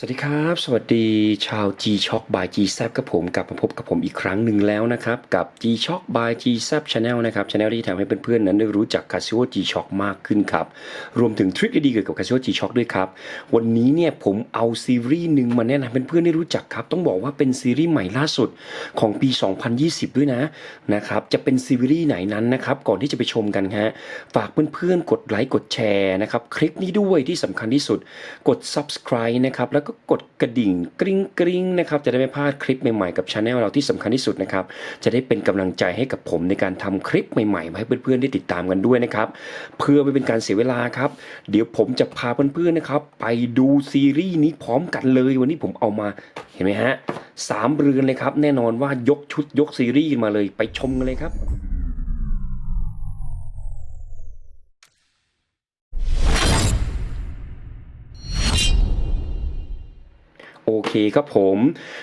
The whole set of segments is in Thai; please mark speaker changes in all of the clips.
Speaker 1: สวัสดีครับ สวัสดีชาว G Shock by G z กับผมกลับมาพบกับผมอีกครั้งหนึ่งแล้วนะครับ กับ G Shock by G z Channel นะครับ Channel ที่ทำให้เพื่อนๆ นั้นได้รู้จัก Casio G Shock มากขึ้นครับ รวมถึงทริคดีๆเกี่ยวกับ Casio G Shock ด้วยครับ วันนี้เนี่ยผมเอาซีรีส์หนึ่งมาแนะนำเพื่อนๆได้รู้จักครับ ต้องบอกว่าเป็นซีรีส์ใหม่ล่าสุดของปี 2020 ด้วยนะนะครับ จะเป็นซีรีส์ไหนนั้นนะครับ ก่อนที่จะไปชมกันฮะ ฝากเพื่อนๆ กดไลค์ กดแชร์นะครับ คลิปนี้ด้วยที่สำคัญที่สุด กด subscribe นะครับ แล้วก็กดกระดิ่งกริ๊งกริ๊งนะครับจะได้ไม่พลาดคลิปใหม่ๆกับช anel เราที่สำคัญที่สุดนะครับจะได้เป็นกำลังใจให้กับผมในการทำคลิปใหม่ๆให้เพื่อนๆได้ติดตามกันด้วยนะครับเพื่อไม่เป็นการเสียเวลาครับเดี๋ยวผมจะพาเพื่อนๆนะครับไปดูซีรีส์นี้พร้อมกันเลย วันนี้ผมเอามาเห็นไหมฮะสามเรือนเลยครับแน่นอนว่ายกชุดยกซีรีส์มาเลยไปชมกันเลยครับ โอเคครับผม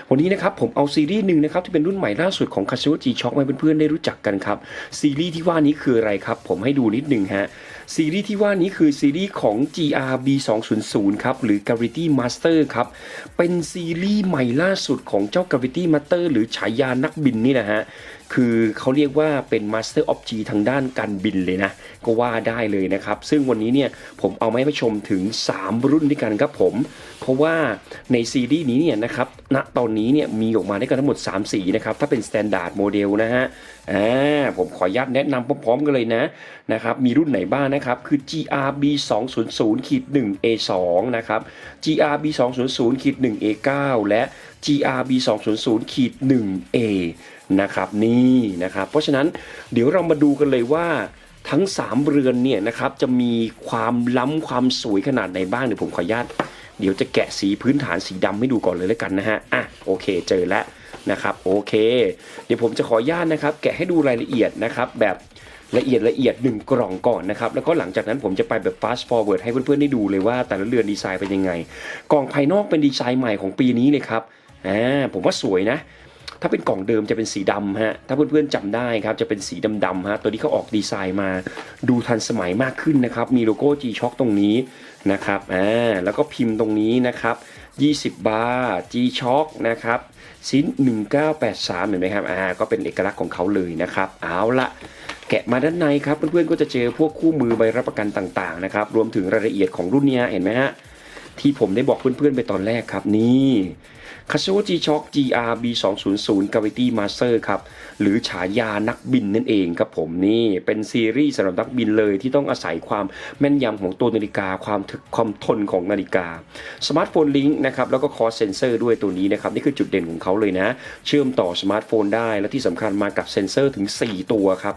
Speaker 1: วันนี้นะครับผมเอาซีรีส์หนึ่งนะครับที่เป็นรุ่นใหม่ล่าสุดของ Casio G Shock มาให้เพื่อนๆได้รู้จักกันครับ ซีรีส์ที่ว่านี้คืออะไรครับ ผมให้ดูนิดหนึ่งฮะ ซีรีส์ที่ว่านี้คือซีรีส์ของ GRB 200ครับหรือ Gravity Master ครับเป็นซีรีส์ใหม่ล่าสุดของเจ้า Gravity Master หรือฉายานักบินนี่นะฮะคือเขาเรียกว่าเป็น Master of G ทางด้านการบินเลยนะ ก็ว่าได้เลยนะครับ ซึ่งวันนี้เนี่ยผมเอามาให้ผู้ชมถึง 3 รุ่นด้วยกันครับผม เพราะว่าในซีรีส์นี้เนี่ยนะครับณตอนนี้เนี่ยมีออกมาได้กันทั้งหมด 3 สีนะครับ ถ้าเป็น Standard Model นะฮะ อ่าผมขอญาตแนะนำพร้อมๆกันเลยนะนะครับมีรุ่นไหนบ้างนะครับ คือ GRB 200ขีด1 A2 นะครับ GRB 200ขีด1 A9 และ GRB 200ขีด1 A นะครับนี่นะครับ เพราะฉะนั้นเดี๋ยวเรามาดูกันเลยว่าทั้ง 3 เรือนเนี่ยนะครับจะมีความล้ำความสวยขนาดไหนบ้างเดี๋ยวผมขออนุญาตเดี๋ยวจะแกะสีพื้นฐานสีดำให้ดูก่อนเลยแล้วกันนะฮะอะโอเคเจอแล้ว นะครับโอเค เดี๋ยวผมจะขออนุญาตนะครับ แกะให้ดูรายละเอียดนะครับแบบละเอียดละเอียดหนึ่งกล่องก่อนนะครับ แล้วก็หลังจากนั้นผมจะไปแบบ fast forward ให้เพื่อนๆได้ดูเลยว่าแต่ละเรือนดีไซน์เป็นยังไง กล่องภายนอกเป็นดีไซน์ใหม่ของปีนี้เลยครับอ่าผมว่าสวยนะ ถ้าเป็นกล่องเดิมจะเป็นสีดำฮะถ้าเพื่อนๆจำได้ครับจะเป็นสีดำๆฮะตัวนี้เขาออกดีไซน์มาดูทันสมัยมากขึ้นนะครับ มีโลโก้ G-Shock ตรงนี้นะครับอ่าแล้วก็พิมพ์ตรงนี้นะครับ 20 บาร์ G-Shock นะครับ ชิ้น 1983 เห็นไหมครับอ่าก็เป็นเอกลักษณ์ของเขาเลยนะครับ เอาละแกะมาด้านในครับเพื่อนๆก็จะเจอพวกคู่มือใบรับประกันต่างๆนะครับรวมถึงรายละเอียดของรุ่นนี้เห็นไหมฮะ ที่ผมได้บอกเพื่อนๆไปตอนแรกครับนี่ Casio G-Shock GRB 200 Gravity Master ครับ หรือฉายานักบินนั่นเองครับผมนี่เป็นซีรีส์สำหรับนักบินเลยที่ต้องอาศัยความแม่นยำของตัวนาฬิกา ความถึกความทนของนาฬิกา สมาร์ทโฟนลิงก์นะครับ แล้วก็คอเซนเซอร์ด้วยตัวนี้นะครับ นี่คือจุดเด่นของเขาเลยนะ เชื่อมต่อสมาร์ทโฟนได้และที่สำคัญมากับเซนเซอร์ถึง 4 ตัวครับ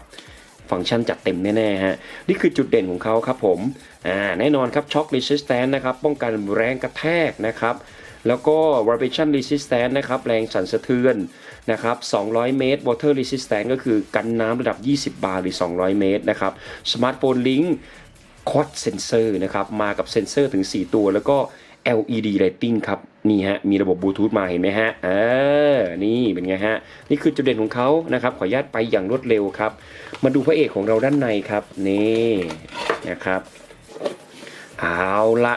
Speaker 1: ฟังก์ชันจัดเต็มแน่ๆฮะนี่คือจุดเด่นของเขาครับผมอ่าแน่นอนครับ Shock Resistance นะครับป้องกันแรงกระแทกนะครับแล้วก็ Vibration Resistance นะครับแรงสั่นสะเทือนนะครับ 200 เมตร Water Resistance ก็คือกันน้ำระดับ 20 บาร์หรือ 200 เมตรนะครับ Smartphone Link Quad Sensor นะครับมากับเซนเซอร์ถึง 4 ตัวแล้วก็ LED Lighting ครับนี่ฮะมีระบบบลูทูธมาเห็นไหมฮะเออนี่เป็นไงฮะนี่คือจุดเด่นของเขานะครับขออนุญาตไปอย่างรวดเร็วครับ มาดูพระเอกของเราด้านในครับนี่นะครับเอาละ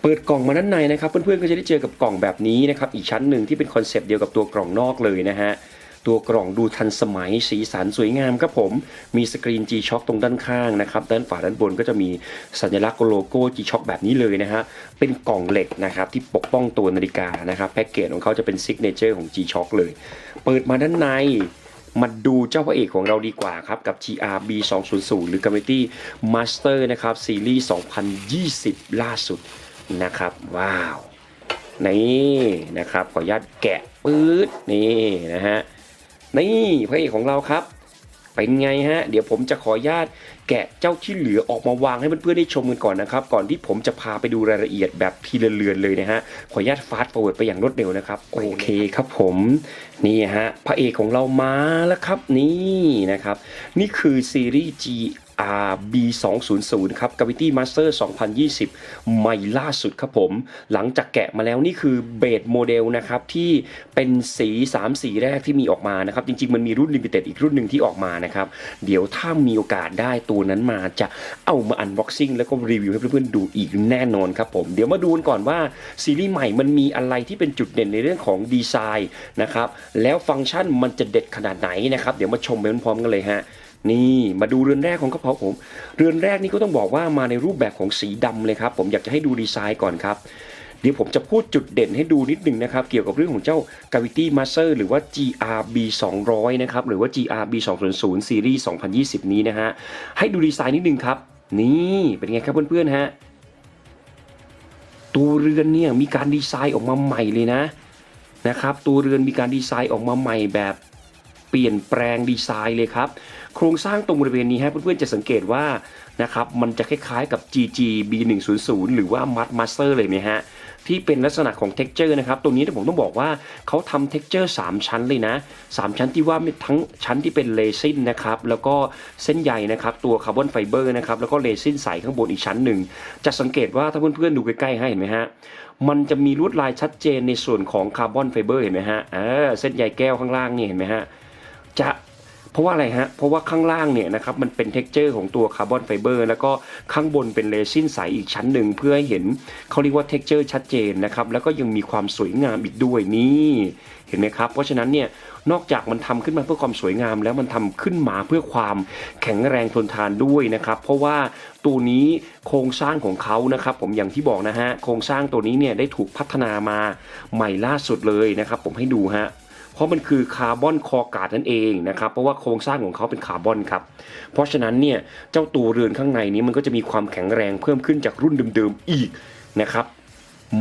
Speaker 1: เปิดกล่องมาด้านในนะครับ เพื่อนๆก็จะได้เจอกับกล่องแบบนี้นะครับอีกชั้นหนึ่งที่เป็นคอนเซปต์เดียวกับตัวกล่องนอกเลยนะฮะ ตัวกล่องดูทันสมัยสีสันสวยงามครับผม มีสกรีน G-Shock ตรงด้านข้างนะครับ ด้านฝาด้านบนก็จะมีสัญลักษณ์โลโก้ G-Shock แบบนี้เลยนะฮะ เป็นกล่องเหล็กนะครับที่ปกป้องตัวนาฬิกานะครับแพ็กเกจของเขาจะเป็นซิกเนเจอร์ของ G-Shock เลย เปิดมาด้านในมาดูเจ้าพระเอกของเราดีกว่าครับ กับ GRB 200หรือ Gravity Master นะครับ ซีรีส์ 2020 ล่าสุดนะครับ ว้าว นี่นะครับ ขออนุญาตแกะปื๊ดนี่นะฮะ นี่พระเอกของเราครับ เป็นไงฮะ เดี๋ยวผมจะขออนุญาตแกะเจ้าที่เหลือออกมาวางให้เพื่อนๆได้ชมกันก่อนนะครับ ก่อนที่ผมจะพาไปดูรายละเอียดแบบทีละเรือนเลยนะฮะ ขออนุญาตฟาสต์ฟอร์เวิร์ดไปอย่างรวดเร็วนะครับ โอเคครับผม นี่ฮะ พระเอกของเรามาแล้วครับนี่นะครับ นี่คือซีรีส์ G RB200 ครับ Gravity Master 2020 ใหม่ล่าสุดครับผม หลังจากแกะมาแล้วนี่คือเบสโมเดลนะครับ ที่เป็นสี 3 สีแรกที่มีออกมานะครับ จริง ๆ มันมีรุ่น Limited อีกรุ่นหนึ่งที่ออกมานะครับ เดี๋ยวถ้ามีโอกาสได้ตัวนั้นมาจะเอามา Unboxing แล้วก็รีวิวให้เพื่อนๆดูอีกแน่นอนครับผม เดี๋ยวมาดูกันก่อนว่า ซีรีส์ใหม่มันมีอะไรที่เป็นจุดเด่นในเรื่องของดีไซน์นะครับแล้วฟังก์ชันมันจะเด็ดขนาดไหนนะครับ เดี๋ยวมาชมไปพร้อมกันเลยฮะ นี่มาดูเรือนแรกของกระเพราผม เรือนแรกนี่ก็ต้องบอกว่ามาในรูปแบบของสีดำเลยครับ ผมอยากจะให้ดูดีไซน์ก่อนครับ เดี๋ยวผมจะพูดจุดเด่นให้ดูนิดนึงนะครับ เกี่ยวกับเรื่องของเจ้า Gravity Master หรือว่า GRB 200นะครับ หรือว่า GRB 200 Series 2020 นี้นะฮะ ให้ดูดีไซน์นิดนึงครับ นี่เป็นไงครับเพื่อนๆฮะ ตัวเรือนเนี่ยมีการดีไซน์ออกมาใหม่เลยนะนะครับ ตัวเรือนมีการดีไซน์ออกมาใหม่แบบเปลี่ยนแปลงดีไซน์เลยครับ โครงสร้างตรงบริเวณนี้ฮะเพื่อนๆจะสังเกตว่านะครับมันจะคล้ายๆกับ GG B100 หรือว่า Mud Master เลยไหมฮะที่เป็นลักษณะของ texture นะครับตรงนี้ผมต้องบอกว่าเขาทำ texture 3ชั้นเลยนะ 3 ชั้นที่ว่าทั้งชั้นที่เป็นเลซินนะครับ แล้วก็เส้นใยนะครับ ตัวคาร์บอนไฟเบอร์นะครับ แล้วก็เลซินใสข้างบนอีกชั้นหนึ่ง จะสังเกตว่าถ้าเพื่อนๆดูใกล้ๆให้เห็นไหมฮะ มันจะมีลวดลายชัดเจนในส่วนของคาร์บอนไฟเบอร์เห็นไหมฮะเออเส้นใยแก้วข้างล่างนี่เห็นไหมฮะ จะ เพราะว่าอะไรฮะ เพราะว่าข้างล่างเนี่ยนะครับมันเป็นเท็กเจอร์ของตัวคาร์บอนไฟเบอร์แล้วก็ข้างบนเป็นเรซินใสอีกชั้นหนึ่งเพื่อให้เห็นเขาเรียกว่าเท็กเจอร์ชัดเจนนะครับแล้วก็ยังมีความสวยงามอีกด้วยนี่เห็นไหมครับ เพราะฉะนั้นเนี่ยนอกจากมันทำขึ้นมาเพื่อความสวยงาม แล้วมันทำขึ้นมาเพื่อความแข็งแรงทนทานด้วยนะครับเพราะว่าตัวนี้โครงสร้างของเขานะครับ ผมอย่างที่บอกนะฮะโครงสร้างตัวนี้เนี่ยได้ถูกพัฒนามาใหม่ล่าสุดเลยนะครับ ผมให้ดูฮะ เพราะมันคือคาร์บอนคอร์กาดนั่นเองนะครับ เพราะว่าโครงสร้างของเขาเป็นคาร์บอนครับ เพราะฉะนั้นเนี่ยเจ้าตัวเรือนข้างในนี้มันก็จะมีความแข็งแรงเพิ่มขึ้นจากรุ่นเดิมๆอีกนะครับ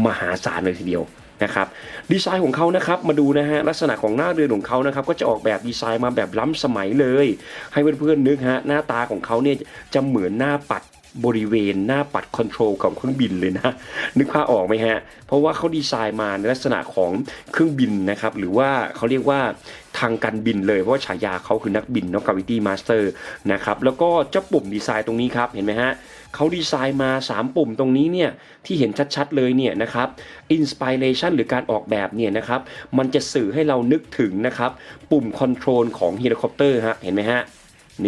Speaker 1: มหาศาลเลยทีเดียวนะครับดีไซน์ของเขานะครับมาดูนะฮะลักษณะของหน้าเรือนของเขานะครับก็จะออกแบบดีไซน์มาแบบล้ำสมัยเลย ให้เพื่อนๆนึกฮะหน้าตาของเขาเนี่ยจะเหมือนหน้าปัด บริเวณหน้าปัดคอนโทรลของเครื่องบินเลยนะ นึกภาพออกไหมฮะ เพราะว่าเขาดีไซน์มาในลักษณะของเครื่องบินนะครับ หรือว่าเขาเรียกว่าทางการบินเลย เพราะว่าฉายาเขาคือนักบินน Gravity Master นะครับ แล้วก็เจ้าปุ่มดีไซน์ตรงนี้ครับ เห็นไหมฮะเขาดีไซน์มา 3 ปุ่มตรงนี้เนี่ย ที่เห็นชัดๆเลยเนี่ยนะครับ Inspiration หรือการออกแบบเนี่ยนะครับ มันจะสื่อให้เรานึกถึงนะครับ ปุ่มคอนโทรลของเฮลิคอปเตอร์ฮะเห็นไหมฮะ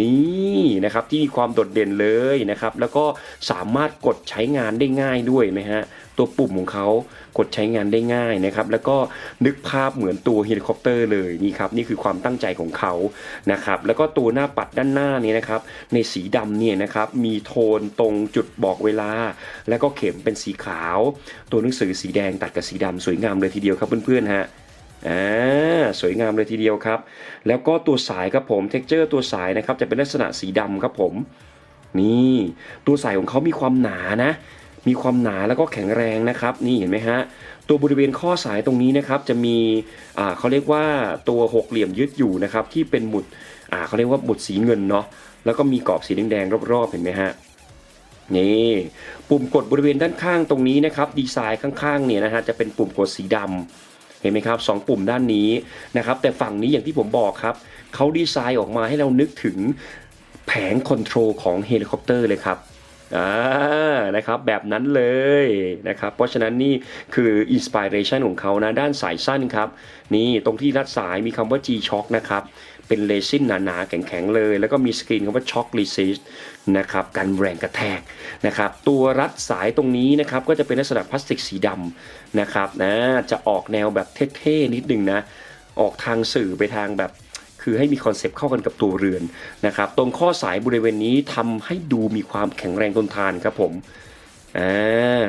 Speaker 1: นี่นะครับที่มีความโดดเด่นเลยนะครับ แล้วก็สามารถกดใช้งานได้ง่ายด้วยไหมฮะตัวปุ่มของเขากดใช้งานได้ง่ายนะครับ แล้วก็นึกภาพเหมือนตัวเฮลิคอปเตอร์เลยนี่ครับนี่คือความตั้งใจของเขานะครับ แล้วก็ตัวหน้าปัดด้านหน้านี้นะครับ ในสีดำเนี่ยนะครับมีโทนตรงจุดบอกเวลา แล้วก็เข็มเป็นสีขาว ตัวหนังสือสีแดงตัดกับสีดำสวยงามเลยทีเดียวครับเพื่อนๆฮะ อ่าสวยงามเลยทีเดียวครับ แล้วก็ตัวสายครับผมเท็กเจอร์ตัวสายนะครับจะเป็นลักษณะสีดำครับผม นี่ตัวสายของเขามีความหนานะ มีความหนาแล้วก็แข็งแรงนะครับ นี่เห็นไหมฮะตัวบริเวณข้อสายตรงนี้นะครับจะมีอ่าเขาเรียกว่าตัวหกเหลี่ยมยึดอยู่นะครับที่เป็นหมุดอ่าเขาเรียกว่าหมุดสีเงินเนาะแล้วก็มีกรอบสีแดงๆรอบๆเห็นไหมฮะนี่ปุ่มกดบริเวณด้านข้างตรงนี้นะครับดีไซน์ข้างๆเนี่ยนะฮะจะเป็นปุ่มกดสีดำ เห็นไหมครับสองปุ่มด้านนี้นะครับแต่ฝั่งนี้อย่างที่ผมบอกครับเขาดีไซน์ออกมาให้เรานึกถึงแผงคอนโทรลของเฮลิคอปเตอร์เลยครับอ่านะครับแบบนั้นเลยนะครับเพราะฉะนั้นนี่คืออินสปิเรชันของเขานะด้านสายสั้นครับนี่ตรงที่รัดสายมีคำว่า G Shock นะครับ เป็นเลซินหนาๆ แข็งๆ เลย แล้วก็มีสกรีนคำว่า Shock Resist นะครับกันแรงกระแทกนะครับตัวรัดสายตรงนี้นะครับก็จะเป็นลักษณะพลาสติกสีดำนะครับนะจะออกแนวแบบเท่ๆนิดนึงนะออกทางสื่อไปทางแบบคือให้มีคอนเซปต์เข้ากันกับตัวเรือนนะครับตรงข้อสายบริเวณนี้ทำให้ดูมีความแข็งแรงทนทานครับผมอ่า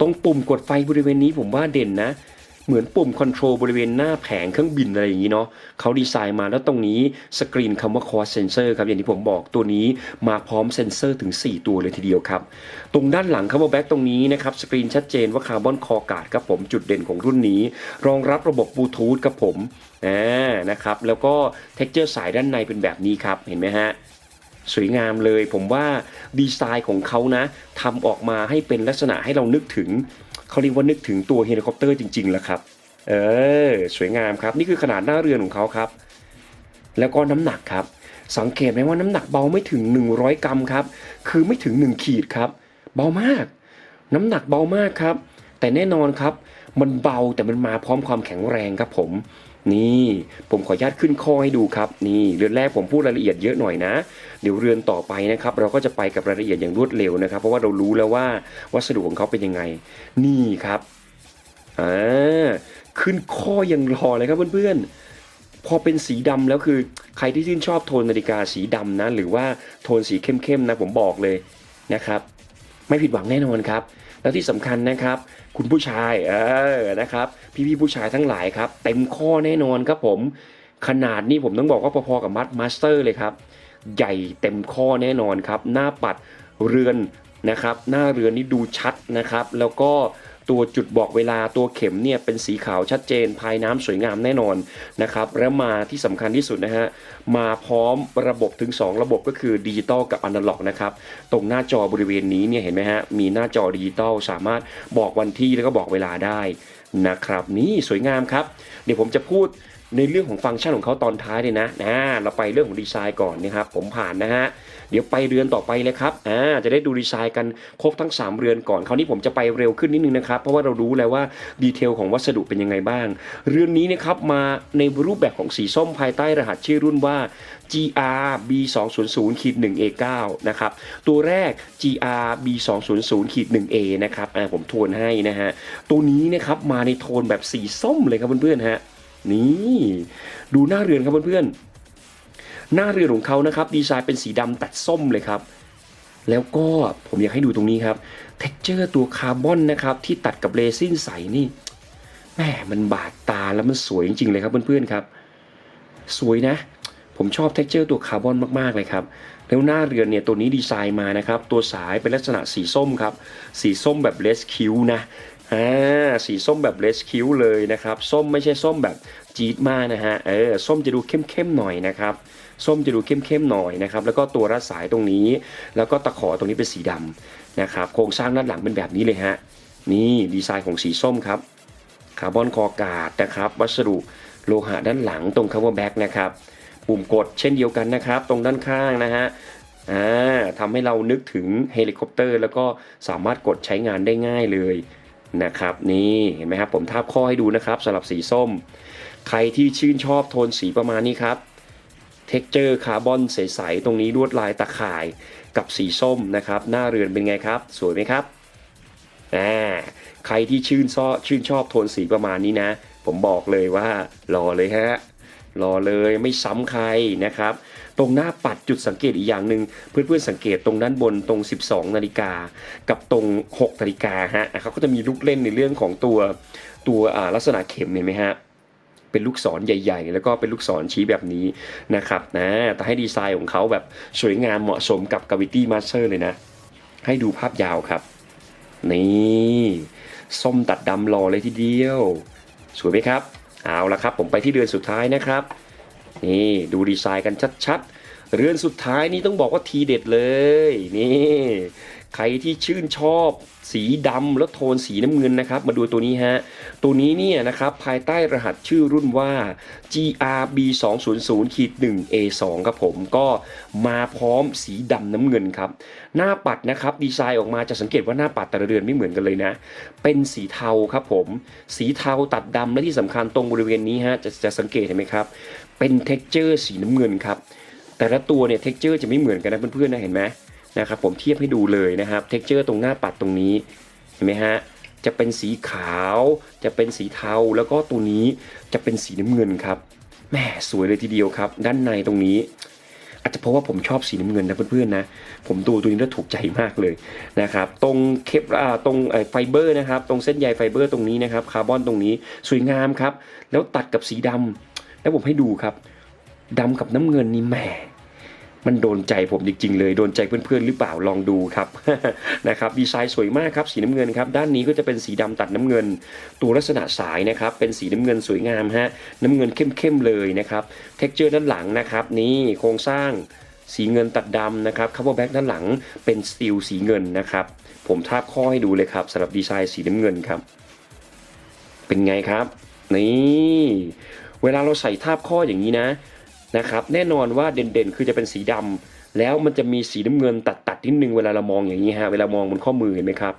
Speaker 1: ตรงปุ่มกดไฟบริเวณนี้ผมว่าเด่นนะ เหมือนปุ่มคอนโทรลบริเวณหน้าแผงเครื่องบินอะไรอย่างนี้เนาะเขาดีไซน์มาแล้วตรงนี้สกรีนคำว่า Core Sensor ครับอย่างที่ผมบอกตัวนี้มาพร้อมเซนเซอร์ถึง 4 ตัวเลยทีเดียวครับ ตรงด้านหลังคำว่าแบ็กตรงนี้นะครับสกรีนชัดเจนว่าคาร์บอนคอร์กาดครับผมจุดเด่นของรุ่นนี้ รองรับระบบบลูทูธครับผมอ่านะครับแล้วก็เท็กเจอร์สายด้านในเป็นแบบนี้ครับเห็นไหมฮะสวยงามเลยผมว่าดีไซน์ของเขานะทำออกมาให้เป็นลักษณะให้เรานึกถึง เขาเรียกว่านึกถึงตัวเฮลิคอปเตอร์จริงๆแล้วครับ เออ สวยงามครับ นี่คือขนาดหน้าเรือนของเขาครับ แล้วก็น้ำหนักครับ สังเกตไหมว่าน้ำหนักเบาไม่ถึง 100 กรัมครับ คือไม่ถึง 1 ขีดครับ เบามาก น้ำหนักเบามากครับ แต่แน่นอนครับ มันเบาแต่มันมาพร้อมความแข็งแรงครับผม นี่ผมขออนุญาตขึ้นข้อให้ดูครับนี่เรือนแรกผมพูดรายละเอียดเยอะหน่อยนะ เดี๋ยวเรือนต่อไปนะครับเราก็จะไปกับรายละเอียดอย่างรวดเร็วนะครับ เพราะว่าเรารู้แล้วว่าวัสดุของเขาเป็นยังไง นี่ครับอ่าขึ้นข้อยังรอเลยครับเพื่อนๆ พอเป็นสีดำแล้วคือใครที่ชื่นชอบโทนนาฬิกาสีดำนะหรือว่าโทนสีเข้มๆนะผมบอกเลยนะครับ ไม่ผิดหวังแน่นอนครับ แล้วที่สำคัญนะครับ คุณผู้ชายเออนะครับ พี่ๆผู้ชายทั้งหลายครับ เต็มข้อแน่นอนครับผมขนาดนี้ผมต้องบอกว่าพอๆกับมัดมาสเตอร์เลยครับ ใหญ่เต็มข้อแน่นอนครับ หน้าปัดเรือนนะครับ หน้าเรือนนี่ดูชัดนะครับ แล้วก็ ตัวจุดบอกเวลาตัวเข็มเนี่ยเป็นสีขาวชัดเจนภายน้ำสวยงามแน่นอนนะครับแล้วมาที่สำคัญที่สุดนะฮะมาพร้อมระบบถึง 2 ระบบก็คือดิจิตอลกับอนาล็อกนะครับตรงหน้าจอบริเวณนี้เนี่ยเห็นไหมฮะมีหน้าจอดิจิตอลสามารถบอกวันที่แล้วก็บอกเวลาได้นะครับนี่สวยงามครับ เดี๋ยวผมจะพูด ในเรื่องของฟังก์ชันของเขาตอนท้ายเลยนะนะเราไปเรื่องของดีไซน์ก่อนนะครับผมผ่านนะฮะเดี๋ยวไปเรือนต่อไปเลยครับอ่าจะได้ดูดีไซน์กันครบทั้ง 3 เรือนก่อนคราวนี้ผมจะไปเร็วขึ้นนิดนึงนะครับเพราะว่าเรารู้แล้วว่าดีเทลของวัสดุเป็นยังไงบ้าง เรือนนี้นะครับมาในรูปแบบของสีส้มภายใต้รหัสชื่อรุ่นว่า GR B 2 0 0ขีด1 A 9นะครับตัวแรก GR B 2 0 0ขีด1 A นะครับอ่าผมทวนให้นะฮะตัวนี้นะครับมาในโทนแบบสีส้มเลยครับเพื่อนๆฮะ นี่ ดูหน้าเรือนครับเพื่อนๆหน้าเรือนของเขานะครับ ดีไซน์เป็นสีดำตัดส้มเลยครับ แล้วก็ผมอยากให้ดูตรงนี้ครับเท็กเจอร์ตัวคาร์บอนนะครับที่ตัดกับเรซินใสนี่แหมมันบาดตาแล้วมันสวยจริงๆเลยครับเพื่อนๆครับ สวยนะ ผมชอบเท็กเจอร์ตัวคาร์บอนมากๆเลยครับแล้วหน้าเรือนเนี่ยตัวนี้ดีไซน์มานะครับ ตัวสายเป็นลักษณะสีส้มครับ สีส้มแบบเลสคิวนะ อ่าสีส้มแบบเลสคิวเลยนะครับ ส้มไม่ใช่ส้มแบบจี๊ดมากนะฮะเออส้มจะดูเข้มๆหน่อยนะครับส้มจะดูเข้มๆหน่อยนะครับแล้วก็ตัวรัดสายตรงนี้ แล้วก็ตะขอตรงนี้เป็นสีดำนะครับโครงสร้างด้านหลังเป็นแบบนี้เลยฮะนี่ดีไซน์ของสีส้มครับคาร์บอนคอกาดนะครับ วัสดุโลหะด้านหลังตรง cover back นะครับปุ่มกดเช่นเดียวกันนะครับ ตรงด้านข้างนะฮะทำให้เรานึกถึงเฮลิคอปเตอร์ แล้วก็สามารถกดใช้งานได้ง่ายเลย นะครับนี่เห็นไหมครับผมทาบข้อให้ดูนะครับสำหรับสีส้ม ใครที่ชื่นชอบโทนสีประมาณนี้ครับเท็กเจอร์คาร์บอนใสๆตรงนี้ลวดลายตะข่ายกับสีส้มนะครับ หน้าเรือนเป็นไงครับ สวยไหมครับอ่าใครที่ชื่นชอบชื่นชอบโทนสีประมาณนี้นะ ผมบอกเลยว่ารอเลยฮะ รอเลยไม่ซ้ำใครนะครับ ตรงหน้าปัดจุดสังเกตอีกอย่างหนึ่งเพื่อนๆสังเกตตรงด้านบนตรง 12 นาฬิกา กับตรง 6 นาฬิกาฮะเขาก็จะมีลูกเล่นในเรื่องของตัวตัวลักษณะเข็มเห็นไหมฮะเป็นลูกศรใหญ่ ๆ แล้วก็เป็นลูกศรชี้แบบนี้นะครับนะแต่ให้ดีไซน์ของเขาแบบสวยงามเหมาะสมกับ Gravity Master เลยนะ ให้ดูภาพยาวครับ นี่ ส้มตัดดำรอเลยทีเดียว สวยไหมครับ เอาละครับ ผมไปที่เรือนสุดท้ายนะครับ นี่ดูดีไซน์กันชัดๆ เรือนสุดท้ายนี่ต้องบอกว่าทีเด็ดเลย นี่ ใครที่ชื่นชอบสีดำแล้วโทนสีน้ำเงินนะครับ มาดูตัวนี้ฮะ ตัวนี้เนี่ยนะครับภายใต้รหัสชื่อรุ่นว่า GRB 2 0 0ขีด1 A2 ครับผมก็มาพร้อมสีดำน้ำเงินครับ หน้าปัดนะครับดีไซน์ออกมาจะสังเกตว่าหน้าปัดแต่ละเรือนไม่เหมือนกันเลยนะ เป็นสีเทาครับผม สีเทาตัดดำและที่สำคัญตรงบริเวณนี้ฮะจะจะสังเกตเห็นไหมครับ เป็นเท็กเจอร์สีน้ำเงินครับ แต่ละตัวเนี่ยเท็กเจอร์จะไม่เหมือนกันนะเพื่อนๆนะเห็นไหม นะครับผมเทียบให้ดูเลยนะครับเท็กเจอร์ตรงหน้าปัดตรงนี้เห็นไหมฮะจะเป็นสีขาว จะเป็นสีเทาแล้วก็ตัวนี้จะเป็นสีน้ำเงินครับแหม่สวยเลยทีเดียวครับ ด้านในตรงนี้ อาจจะเพราะว่าผมชอบสีน้ำเงินนะเพื่อนๆนะผมดูตัวนี้แล้วถูกใจมากเลยนะครับตรงเคปอ่าตรงไฟเบอร์นะครับ ตรงเส้นใยไฟเบอร์ตรงนี้นะครับคาร์บอนตรงนี้สวยงามครับ แล้วตัดกับสีดำแล้วผมให้ดูครับดำกับน้ำเงินนี่แหม มันโดนใจผมจริงๆเลยโดนใจเพื่อนๆหรือเปล่าลองดูครับนะครับดีไซน์สวยมากครับสีน้ำเงินครับด้านนี้ก็จะเป็นสีดำตัดน้ำเงิน ตัวลักษณะสายนะครับเป็นสีน้ำเงินสวยงามฮะน้ำเงินเข้มๆเลยนะครับเท็กเจอร์ด้านหลังนะครับนี่โครงสร้างสีเงินตัดดำนะครับคัพเปอร์แบ็กด้านหลังเป็นสตีลสีเงินนะครับผมทาบข้อให้ดูเลยครับสำหรับดีไซน์สีน้ำเงินครับ เป็นไงครับ นี่ เวลาเราใส่ทาบข้ออย่างนี้นะ นะครับแน่นอนว่าเด่นๆ คือจะเป็นสีดำแล้วมันจะมีสีน้ำเงินตัดๆนิดนึงเวลาเรามองอย่างนี้ฮะเวลามองบนข้อมือเห็นไหมครับ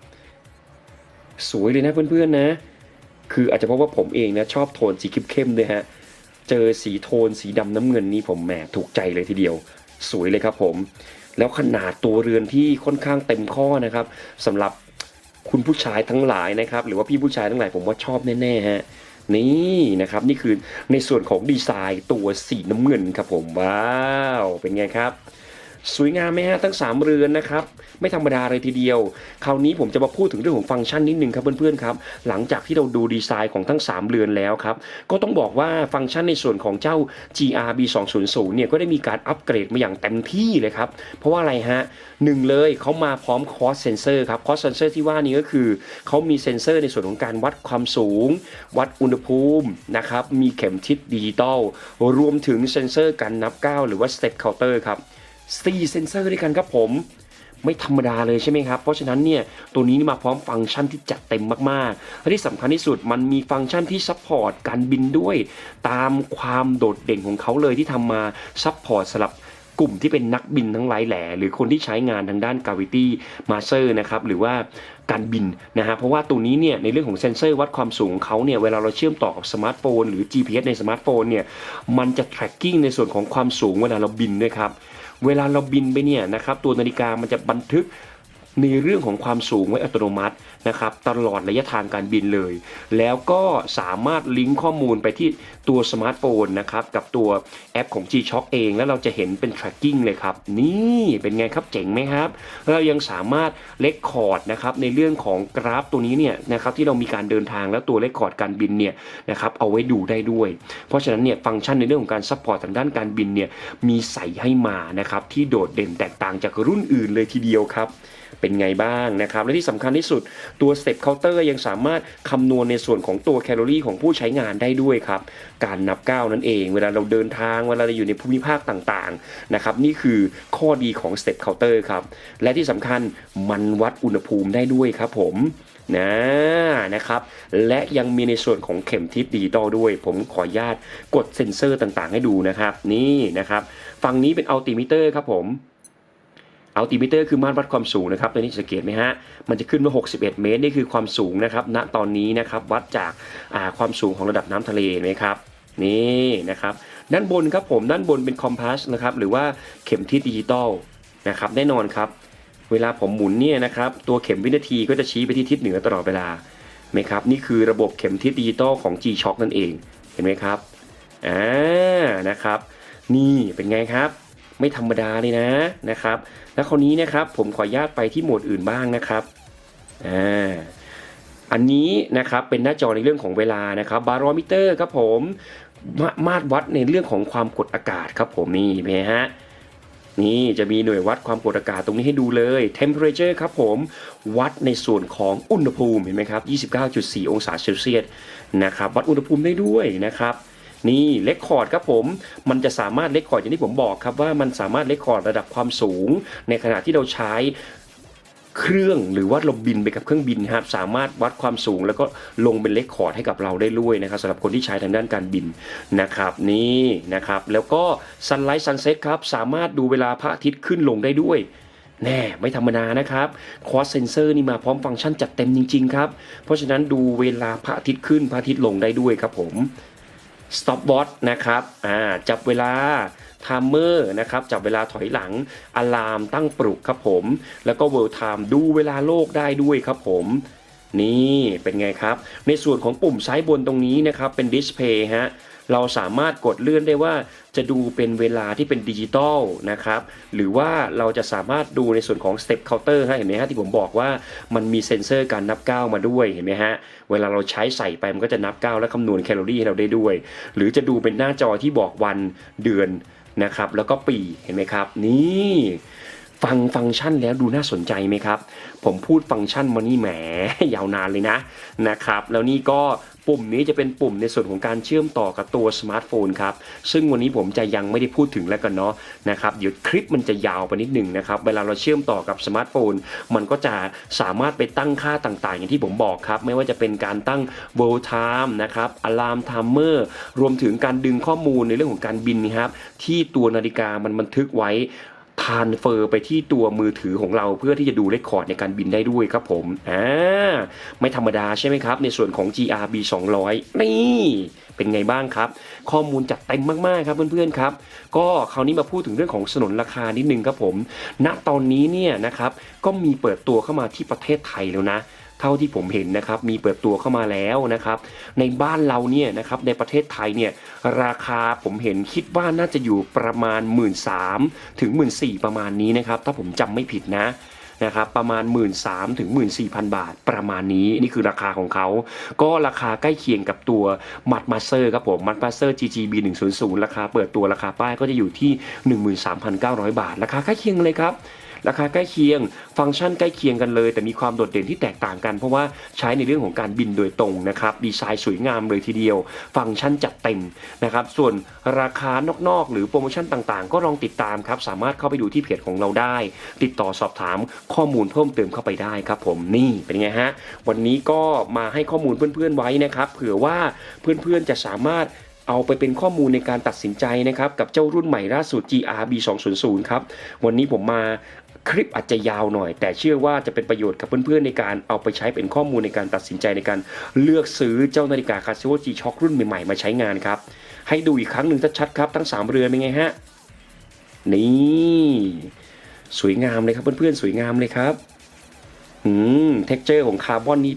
Speaker 1: สวยเลยนะเพื่อนๆนะ คืออาจจะเพราะว่าผมเองนะชอบโทนสีเข้มๆด้วยฮะเจอสีโทนสีดำน้ำเงินนี้ผมแหมถูกใจเลยทีเดียว สวยเลยครับผม แล้วขนาดตัวเรือนที่ค่อนข้างเต็มข้อนะครับสำหรับคุณผู้ชายทั้งหลายนะครับ หรือว่าพี่ผู้ชายทั้งหลายผมว่าชอบแน่ๆฮะ นี่นะครับนี่คือในส่วนของดีไซน์ตัวสีน้ำเงินครับผมว้าว เป็นไงครับ สวยงามไหมฮะทั้ง 3 เรือนนะครับ ไม่ธรรมดาเลยทีเดียว คราวนี้ผมจะมาพูดถึงเรื่องของฟังก์ชันนิดนึงครับเพื่อนๆครับหลังจากที่เราดูดีไซน์ของทั้ง 3 เรือนแล้วครับก็ต้องบอกว่าฟังก์ชันในส่วนของเจ้า GRB 200เนี่ยก็ได้มีการอัปเกรดมาอย่างเต็มที่เลยครับเพราะว่าอะไรฮะหนึ่งเลยเขามาพร้อมคอสเซนเซอร์ครับคอสเซนเซอร์ที่ว่านี้ก็คือเขามีเซนเซอร์ในส่วนของการวัดความสูง วัดอุณหภูมินะครับมีเข็มทิศดิจิตอลรวมถึงเซนเซอร์การนับก้าวหรือว่า step counter ครับ 4 เซนเซอร์ด้วยกันครับผม ไม่ธรรมดาเลยใช่ไหมครับ เพราะฉะนั้นเนี่ยตัวนี้มาพร้อมฟังก์ชันที่จัดเต็มมากๆ และที่สำคัญที่สุดมันมีฟังก์ชันที่ซัพพอร์ตการบินด้วย ตามความโดดเด่นของเขาเลยที่ทำมาซัพพอร์ตสำหรับกลุ่มที่เป็นนักบินทั้งหลายแหล่หรือคนที่ใช้งานทางด้าน Gravity Master นะครับหรือว่าการบินนะฮะเพราะว่าตัวนี้เนี่ยในเรื่องของเซ็นเซอร์วัดความสูงของเขาเนี่ยเวลาเราเชื่อมต่อกับสมาร์ทโฟนหรือ GPS ในสมาร์ทโฟนเนี่ยมันจะ tracking ในส่วนของความสูงเวลาเราบินด้วยครับ เวลาเราบินไปเนี่ยนะครับตัวนาฬิกามันจะบันทึกในเรื่องของความสูงไว้อัตโนมัติ นะครับตลอดระยะทางการบินเลย แล้วก็สามารถลิงก์ข้อมูลไปที่ตัวสมาร์ทโฟนนะครับกับตัวแอปของ G-Shock เอง แล้วเราจะเห็นเป็น tracking เลยครับ นี่เป็นไงครับเจ๋งไหมครับ เรายังสามารถเลคคอร์ดนะครับในเรื่องของกราฟตัวนี้เนี่ยนะครับที่เรามีการเดินทางแล้วตัวเลคคอร์ดการบินเนี่ยนะครับเอาไว้ดูได้ด้วย เพราะฉะนั้นเนี่ยฟังก์ชันในเรื่องของการซัพพอร์ตทางด้านการบินเนี่ยมีใส่ให้มานะครับที่โดดเด่นแตกต่างจากรุ่นอื่นเลยทีเดียวครับเป็นไงบ้างนะครับ และที่สำคัญที่สุดตัว Step Counter ยังสามารถคำนวณในส่วนของตัวแคลอรี่ของผู้ใช้งานได้ด้วยครับ การนับก้าวนั่นเอง เวลาเราเดินทาง เวลาเราอยู่ในภูมิภาคต่างๆนะครับนี่คือข้อดีของ Step Counter ครับ และที่สำคัญมันวัดอุณหภูมิได้ด้วยครับผมนะนะครับ และยังมีในส่วนของเข็มทิศดิจิตอลด้วย ผมขออนุญาตกดเซ็นเซอร์ต่างๆ ให้ดูนะครับ นี่นะครับ ฝั่งนี้เป็นอัลติมิเตอร์ครับผม อัลติมิเตอร์คือมาตรวัดความสูงนะครับตัวนี้สังเกตไหมฮะ มันจะขึ้นว่า 61 เมตร นี่คือความสูงนะครับ ณ ตอนนี้นะครับ วัดจากาความสูงของระดับน้ำทะเลไหมครับ นี่นะครับ ด้านบนครับผม ด้านบนเป็นคอมพาสนะครับ หรือว่าเข็มทิศดิจิตอลนะครับ แน่นอนครับ เวลาผมหมุนเนี่ยนะครับ ตัวเข็มวินาทีก็จะชี้ไปที่ทิศเหนือตลอดเวลาไหมครับ นี่คือระบบเข็มทิศดิจิตอลของ G-Shock นั่นเอง เห็นไหมครับ อ่า นะครับ นี่เป็นไงครับ ไม่ธรรมดาเลยนะนะครับ แล้วคราวนี้นะครับผมขออนุญาตไปที่โหมดอื่นบ้างนะครับอ่าอันนี้นะครับเป็นหน้าจอในเรื่องของเวลานะครับบารอมิเตอร์ครับผมมามาตรวัดในเรื่องของความกดอากาศครับผมนี่เห็นไหมฮะนี่จะมีหน่วยวัดความกดอากาศตรงนี้ให้ดูเลย temperature ครับผมวัดในส่วนของอุณหภูมิเห็นไหมครับ 29.4 องศาเซลเซียสนะครับวัดอุณหภูมิได้ด้วยนะครับ นี่เลคคอร์ดครับผมมันจะสามารถเลคคอร์ดอย่างที่ผมบอกครับว่ามันสามารถเลคคอร์ดระดับความสูง ในขณะที่เราใช้เครื่องหรือว่าเราบินไปกับเครื่องบินครับสามารถวัดความสูงแล้วก็ลงเป็นเลคคอร์ดให้กับเราได้ด้วยนะครับสำหรับคนที่ใช้ทางด้านการบินนะครับนี่นะครับแล้วก็ซันไลท์ซันเซ็ตครับสามารถดูเวลาพระอาทิตย์ขึ้นลงได้ด้วยแน่ไม่ธรรมดานะครับคอสเซนเซอร์นี่มาพร้อมฟังก์ชันจัดเต็มจริงๆครับ เพราะฉะนั้นดูเวลาพระอาทิตย์ขึ้นพระอาทิตย์ลงได้ด้วยครับผม stop watch นะครับอ่าจับเวลาทัมเมอร์นะครับจับเวลาถอยหลังอะลามตั้งปลุกครับผม แล้วก็เวลไทม์ดูเวลาโลกได้ด้วยครับผม นี่เป็นไงครับ ในส่วนของปุ่มซ้ายบนตรงนี้นะครับเป็น display ฮะเราสามารถกดเลื่อนได้ว่าจะดูเป็นเวลาที่เป็นดิจิตอลนะครับ หรือว่าเราจะสามารถดูในส่วนของ step counter ฮะเห็นไหมฮะที่ผมบอกว่ามันมีเซ็นเซอร์การนับก้าวมาด้วยเห็นไหมฮะเวลาเราใช้ใส่ไปมันก็จะนับก้าวและคำนวณแคลอรี่ให้เราได้ด้วย หรือจะดูเป็นหน้าจอที่บอกวันเดือนนะครับแล้วก็ปีเห็นไหมครับ นี่ ฟังฟังก์ชันแล้วดูน่าสนใจไหมครับ ผมพูดฟังก์ชันมานี่แหมยาวนานเลยนะนะครับ แล้วนี่ก็ปุ่มนี้จะเป็นปุ่มในส่วนของการเชื่อมต่อกับตัวสมาร์ทโฟนครับ ซึ่งวันนี้ผมจะยังไม่ได้พูดถึงแล้วกันเนาะนะครับ เดี๋ยวคลิปมันจะยาวไปนิดหนึ่งนะครับ เวลาเราเชื่อมต่อกับสมาร์ทโฟน มันก็จะสามารถไปตั้งค่าต่างๆ อย่างที่ผมบอกครับ ไม่ว่าจะเป็นการตั้ง world time นะครับ alarm timer รวมถึงการดึงข้อมูลในเรื่องของการบินครับ ที่ตัวนาฬิกามันบันทึกไว้ ทานเฟอร์ไปที่ตัวมือถือของเราเพื่อที่จะดูเรคคอร์ดในการบินได้ด้วยครับผมอ่าไม่ธรรมดาใช่ไหมครับ ในส่วนของ GRB 200 นี่เป็นไงบ้างครับ ข้อมูลจัดเต็มมากๆครับเพื่อนๆครับ ก็คราวนี้มาพูดถึงเรื่องของสนนราคานิดนึงครับผม ณตอนนี้เนี่ยนะครับก็มีเปิดตัวเข้ามาที่ประเทศไทยแล้วนะ เท่าที่ผมเห็นนะครับมีเปิดตัวเข้ามาแล้วนะครับในบ้านเราเนี่ยนะครับในประเทศไทยเนี่ยราคาผมเห็นคิดว่าน่าจะอยู่ประมาณ 1 3ื่นถึง1 4ื่นประมาณนี้นะครับถ้าผมจำไม่ผิดนะนะครับประมาณ 1 3ื่นถึง1 4 0 0 0บาทประมาณนี้นี่คือราคาของเขา ก็ราคาใกล้เคียงกับตัวมัดมาเซอร์ครับผมมัดมาเซอร์ GGB 100ราคาเปิดตัวราคาป้ายก็จะอยู่ที่ 13,900 บาท ราคาใกล้เคียงเลยครับ ราคาใกล้เคียง ฟังก์ชันใกล้เคียงกันเลย แต่มีความโดดเด่นที่แตกต่างกัน เพราะว่าใช้ในเรื่องของการบินโดยตรงนะครับดีไซน์สวยงามเลยทีเดียว ฟังก์ชันจัดเต็มนะครับส่วนราคานอกๆ หรือโปรโมชั่นต่างๆ ก็ลองติดตามครับสามารถเข้าไปดูที่เพจของเราได้ ติดต่อสอบถามข้อมูลเพิ่มเติมเข้าไปได้ครับผมนี่เป็นไงฮะวันนี้ก็มาให้ข้อมูลเพื่อนๆไว้นะครับเผื่อว่าเพื่อนๆจะสามารถเอาไปเป็นข้อมูลในการตัดสินใจนะครับ กับเจ้ารุ่นใหม่ล่าสุด GRB 200ครับ วันนี้ผมมา คลิปอาจจะยาวหน่อย แต่เชื่อว่าจะเป็นประโยชน์กับเพื่อนๆในการเอาไปใช้เป็นข้อมูลในการตัดสินใจในการเลือกซื้อเจ้านาฬิกาคาซิโอจีช็อครุ่นใหม่ๆมาใช้งานครับ ให้ดูอีกครั้งหนึ่งชัดๆครับ ทั้ง 3 เรือนเป็นไงฮะ นี่ สวยงามเลยครับเพื่อนๆสวยงามเลยครับอืมเท็กเจอร์ของคาร์บอนนี่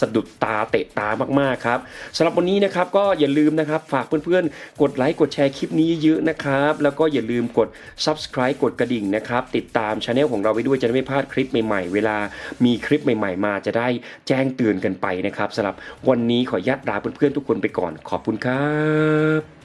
Speaker 1: สะดุดตาเตะตามากๆครับสำหรับวันนี้นะครับก็อย่าลืมนะครับฝากเพื่อนๆ กดไลค์กดแชร์คลิปนี้เยอะๆนะครับ แล้วก็อย่าลืมกด subscribe กดกระดิ่งนะครับ ติดตามช anel ของเราไปด้วยจะได้ไม่พลาดคลิปใหม่ๆ เวลามีคลิปใหม่ๆ มาจะได้แจ้งเตือนกันไปนะครับสำหรับวันนี้ขออนุญาตลาเพื่อนๆทุกคนไปก่อนขอบคุณครับ